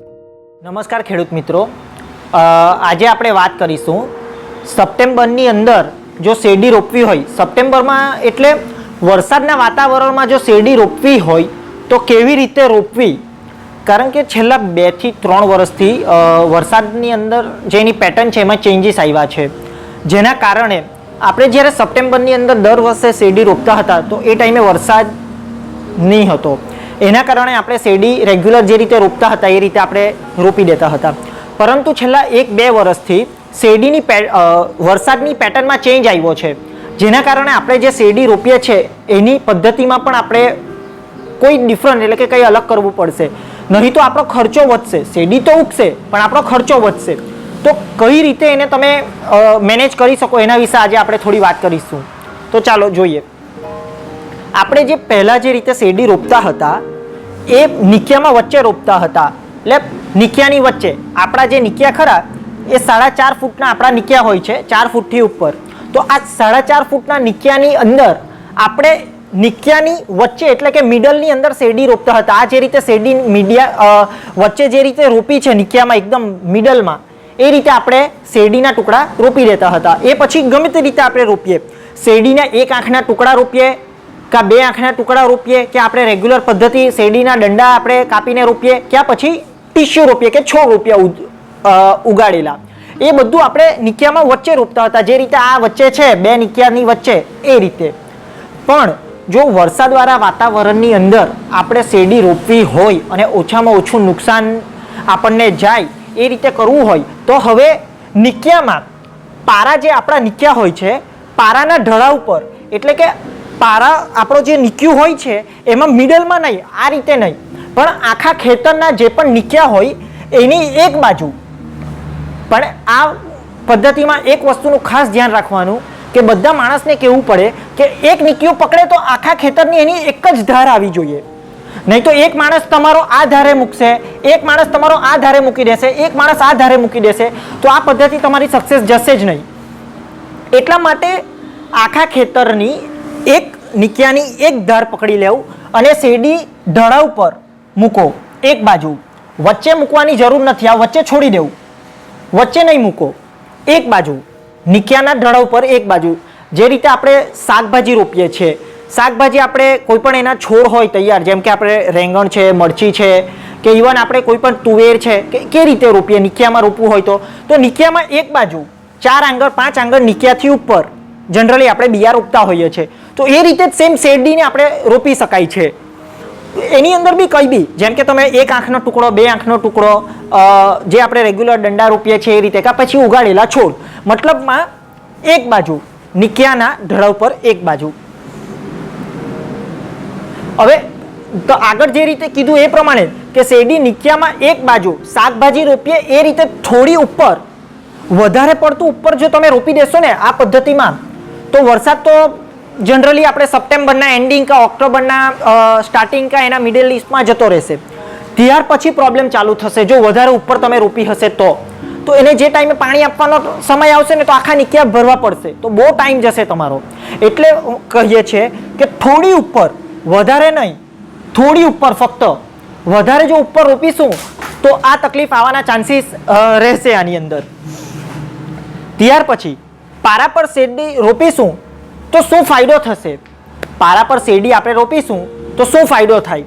નમસ્કાર ખેડૂત મિત્રો. આજે આપણે વાત કરીશું સપ્ટેમ્બરની અંદર જો શેરડી રોપવી હોય, સપ્ટેમ્બરમાં એટલે વરસાદના વાતાવરણમાં જો શેરડી રોપવી હોય, તો કેવી રીતે રોપવી? કારણ કે છેલ્લા બેથી ત્રણ વર્ષથી વરસાદની અંદર જે એની પેટર્ન છે, એમાં ચેન્જીસ આવ્યા છે. જેના કારણે આપણે જ્યારે સપ્ટેમ્બરની અંદર દર વર્ષે શેરડી રોપતા હતા, તો એ ટાઈમે વરસાદ નહીં હતો. એના કારણે આપણે શેરડી રેગ્યુલર જે રીતે રોપતા હતા, એ રીતે આપણે રોપી દેતા હતા. પરંતુ છેલ્લા એક બે વર્ષથી શેરડીની પે- વરસાદની પેટર્નમાં ચેન્જ આવ્યો છે. જેના કારણે આપણે જે શેરડી રોપીએ છીએ એની પદ્ધતિમાં પણ આપણે કોઈ ડિફરન્ટ એટલે કે કંઈ અલગ કરવું પડશે. નહીં તો આપણો ખર્ચો વધશે. શેરડી તો ઉગશે, પણ આપણો ખર્ચો વધશે. તો કઈ રીતે એને તમે મેનેજ કરી શકો એના વિશે આજે આપણે થોડી વાત કરીશું. તો ચાલો, જોઈએ. આપણે જે પહેલાં જે રીતે શેરડી રોપતા હતા, એ નિકિયામાં વચ્ચે રોપતા હતા. એટલે નિકિયાની વચ્ચે, આપણા જે નિકિયા ખરા, એ સાડા ચાર ફૂટના આપણા નિકિયા હોય છે, ચાર ફૂટથી ઉપર. તો આ સાડા ચાર ફૂટના નિકિયાની અંદર આપણે નિકિયાની વચ્ચે એટલે કે મિડલની અંદર શેરડી રોપતા હતા. આ જે રીતે શેરડી મીડિયા વચ્ચે જે રીતે રોપી છે નિકિયામાં એકદમ મિડલમાં, એ રીતે આપણે શેરડીના ટુકડા રોપી દેતા હતા. એ પછી ગમે તે રીતે આપણે રોપીએ. શેરડીના એક આંખના ટુકડા રોપીએ કાં બે આંખના ટુકડા રોપીએ કે આપણે રેગ્યુલર પદ્ધતિ શેરડીના દંડા આપણે કાપીને રોપીએ ક્યાં પછી ટીસ્યુ રોપીએ કે છોડ ઉદ- ઉગાડેલા. એ બધું આપણે નિકિયામાં વચ્ચે રોપતા હતા. જે રીતે આ વચ્ચે છે, બે નિકિયાની વચ્ચે, એ રીતે. પણ જો વરસાદવાળા વાતાવરણની અંદર આપણે શેરડી રોપવી હોય અને ઓછામાં ઓછું નુકસાન આપણને જાય એ રીતે કરવું હોય, તો હવે નિકિયામાં પારા જે આપણા નિક્યા હોય છે, પારાના ઢળા ઉપર, એટલે કે પારા આપણો જે નિક્યું હોય છે, એમાં મિડલમાં નહીં, આ રીતે નહીં. પણ આખા ખેતરના જે પણ નીક્યા હોય, એની એક બાજુ. પણ આ પદ્ધતિમાં એક વસ્તુનું ખાસ ધ્યાન રાખવાનું કે બધા માણસને કહેવું પડે કે એક નિક્યું પકડે તો આખા ખેતરની એની એક જ ધાર આવી જોઈએ. નહીં તો એક માણસ તમારો આ ધારે મૂકશે, એક માણસ તમારો આ ધારે મૂકી દેશે, એક માણસ આ ધારે મૂકી દેશે, તો આ પદ્ધતિ તમારી સક્સેસ જશે જ નહીં. એટલા માટે આખા ખેતરની એક નિકિયાની એક ધાર પકડી લેવું અને શેરડી ઢળા ઉપર મૂકો. એક બાજુ. વચ્ચે મૂકવાની જરૂર નથી. આ વચ્ચે છોડી દેવું. વચ્ચે નહીં મૂકો. એક બાજુ. નિકિયાના ઢળા ઉપર એક બાજુ. જે રીતે આપણે શાકભાજી રોપીએ છીએ. શાકભાજી આપણે કોઈ પણ એના છોડ હોય તૈયાર, જેમ કે આપણે રેંગણ છે, મરચી છે, કે ઇવન આપણે કોઈ પણ તુવેર છે, કે કે રીતે રોપીએ, નિકિયામાં રોપવું હોય તો. તો નિકિયામાં એક બાજુ, ચાર આંગળ પાંચ આંગળ નિકિયાથી ઉપર. જનરલી આપણે બિયા રોપતા હોઈએ છીએ. તો એ રીતે જ સેમ શેરડીને આપણે રોપી શકાય છે. એની અંદર બી કઈ બી, જેમ કે તમે એક આંખનો ટુકડો, બે આંખનો ટુકડો જે આપણે રેગ્યુલર દંડા રોપીએ છીએ એ રીતે, કાં પછી ઉગાડેલા છોડ. મતલબમાં એક બાજુ નિકિયાના ઢળા ઉપર એક બાજુ. હવે, તો આગળ જે રીતે કીધું એ પ્રમાણે કે શેરડી નિકિયામાં એક બાજુ શાકભાજી રોપીએ, એ રીતે થોડી ઉપર, વધારે પડતું ઉપર જો તમે રોપી દેશો ને, આ પદ્ધતિમાં તો વરસાદ તો જનરલી આપણે સપ્ટેમ્બરના એન્ડિંગ કા ઓક્ટોબરના સ્ટાર્ટિંગ કા એના મિડલ ઇસ્ટમાં જતો રહેશે. ત્યાર પછી પ્રોબ્લેમ ચાલુ થશે. જો વધારે ઉપર તમે રોપી હશે તો. તો એને જે ટાઈમે પાણી આપવાનો સમય આવશે ને તો આખા નિકિયા ભરવા પડશે. તો બહુ ટાઈમ જશે તમારો. એટલે કહીએ છીએ કે થોડી ઉપર, વધારે નહીં, થોડી ઉપર ફક્ત. વધારે જો ઉપર રોપીશું, તો આ તકલીફ આવવાના ચાન્સીસ રહેશે આની અંદર. ત્યાર પછી પારા પર શેરડી રોપીશું, તો શું ફાયદો થશે? પારા પર શેરડી આપણે રોપીશું, તો શું ફાયદો થાય?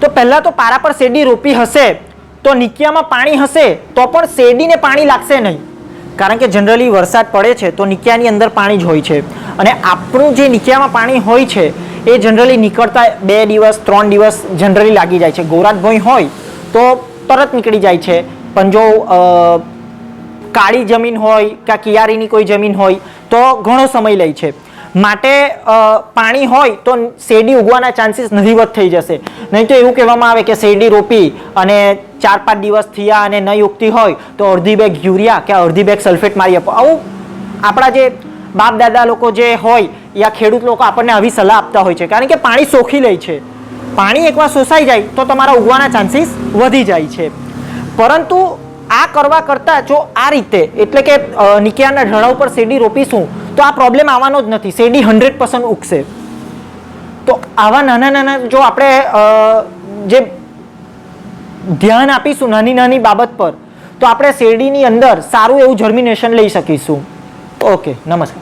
તો પહેલાં તો પારા પર શેરડી રોપી હશે, તો નિકિયામાં પાણી હશે, તો પણ શેરડીને પાણી લાગશે નહીં. કારણ કે જનરલી વરસાદ પડે છે, તો નિકિયાની અંદર પાણી જ હોય છે. અને આપણું જે નિકિયામાં પાણી હોય છે, એ જનરલી નીકળતા બે દિવસ, ત્રણ દિવસ જનરલી લાગી જાય છે. ગોરાત ભોંય હોય, તો તરત નીકળી જાય છે. પણ જો કાળી જમીન હોય કે કિયારીની કોઈ જમીન હોય, તો ઘણો સમય લે છે. માટે પાણી હોય તો શેરડી ઉગવાના ચાન્સીસ નહીવત થઈ જશે. નહીં તો એવું કહેવામાં આવે કે શેરડી રોપી અને ચાર પાંચ દિવસ થયા અને નહીં ઉગતી હોય, તો અડધી બેગ યુરિયા કે અડધી બેગ સલ્ફેટ મારી આપો. આવું આપણા જે બાપ દાદા લોકો જે હોય, યા ખેડૂત લોકો આપણને આવી સલાહ આપતા હોય છે. કારણ કે પાણી સોખી લે છે. પાણી એકવાર શોષાઈ જાય, તો તમારા ઉગવાના ચાન્સીસ વધી જાય છે. પરંતુ આ કરવા કરતાં જો આ રીતે, એટલે કે નિકિયાના ઢળા ઉપર શેરડી રોપીશું, તો આ પ્રોબ્લેમ આવવાનો જ નથી. શેરડી હંડ્રેડ પર્સન્ટ ઉગશે. તો આવા નાના નાના જો આપણે જે ધ્યાન આપીશું નાની નાની બાબત પર, તો આપણે શેરડીની અંદર સારું એવું જર્મિનેશન લઈ શકીશું. ઓકે નમસ્કાર.